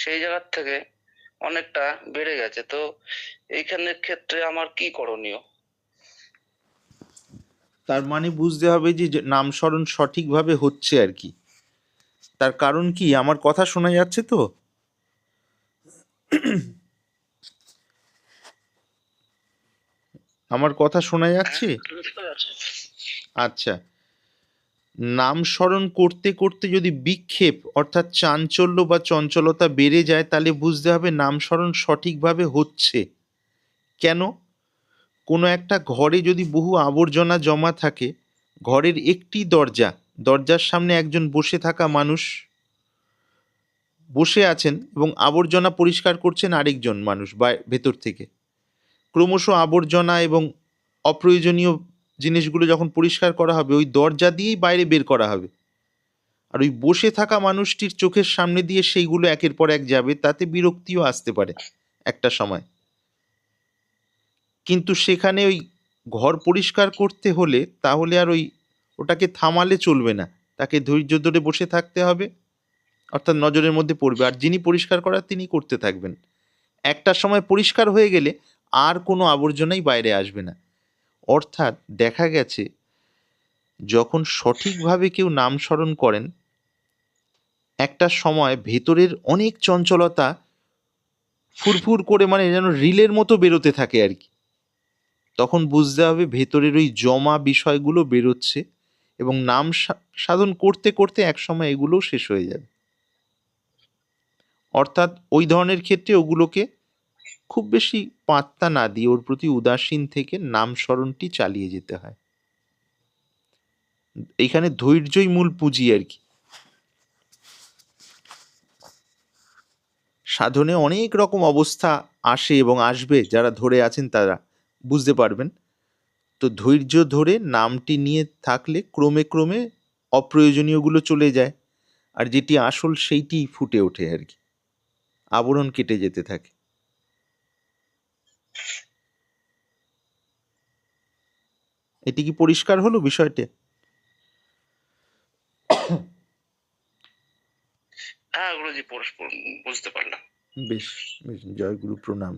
সেই জায়গার থেকে অনেকটা বেড়ে গেছে। তো এইখানের ক্ষেত্রে আমার কি করণীয়? তার মানে বুঝতে হবে যে নামস্মরণ সঠিকভাবে হচ্ছে আর কি। তার কারণ কি? আমার কথা শোনা যাচ্ছে তো? আমার কথা শোনা যাচ্ছে। আচ্ছা। নাম স্মরণ করতে করতে যদি বিক্ষেপ, অর্থাৎ চাঞ্চল্য বা চঞ্চলতা বেড়ে যায়, তাহলে বুঝতে হবে নাম স্মরণ সঠিকভাবে হচ্ছে। কেন? কোনো একটা ঘরে যদি বহু আবর্জনা জমা থাকে, ঘরের একটি দরজা, দরজার সামনে একজন বসে থাকা মানুষ বসে আছেন এবং আবর্জনা পরিষ্কার করছেন আরেকজন মানুষ বা ভেতর থেকে। ক্রমশ আবর্জনা এবং অপ্রয়োজনীয় জিনিসগুলো যখন পরিষ্কার করা হবে, ওই দরজা দিয়েই বাইরে বের করা হবে। আর ওই বসে থাকা মানুষটির চোখের সামনে দিয়ে সেইগুলো একের পর এক যাবে, তাতে বিরক্তিও আসতে পারে একটা সময়। কিন্তু সেখানে ওই ঘর পরিষ্কার করতে হলে তাহলে আর ওই ওটাকে থামালে চলবে না। তাকে ধৈর্য ধরে বসে থাকতে হবে, অর্থাৎ নজরের মধ্যে পড়বে। আর যিনি পরিষ্কার করার, তিনি করতে থাকবেন। একটা সময় পরিষ্কার হয়ে গেলে আর কোনো আবর্জনাই বাইরে আসবে না। অর্থাৎ দেখা গেছে, যখন সঠিকভাবে কেউ নাম স্মরণ করেন, একটা সময় ভেতরের অনেক চঞ্চলতা ফুরফুর করে মানে যেন রিলের মতো বেরোতে থাকে আর কি। তখন বুঝতে হবে ভেতরের ওই জমা বিষয়গুলো বেরোচ্ছে এবং নাম সাধন করতে করতে এক সময় এগুলোও শেষ হয়ে যাবে। অর্থাৎ ওই ধরনের ক্ষেত্রে ওগুলোকে খুব বেশি পাত্তা না দিয়ে ওর প্রতি উদাসীন থেকে নাম স্মরণটি চালিয়ে যেতে হয়। এখানে ধৈর্যই মূল পুঁজি আর কি। সাধনে অনেক রকম অবস্থা আসে এবং আসবে, যারা ধরে আছেন তারা, বুঝতে পারবেন। তো ধৈর্য ধরে নামটি নিয়ে থাকলে ক্রমে ক্রমে অপ্রয়োজনীয়গুলো চলে যায়, আর যেটি আসল সেইটি ফুটে ওঠে আর কি। আবরণ কেটে যেতে থাকে। এটি কি পরিষ্কার হলো বিষয়টি? হ্যাঁ গুরুজি পরস্পর বুঝতে পারলাম। বেশ বেশ জয় গুরু প্রণাম।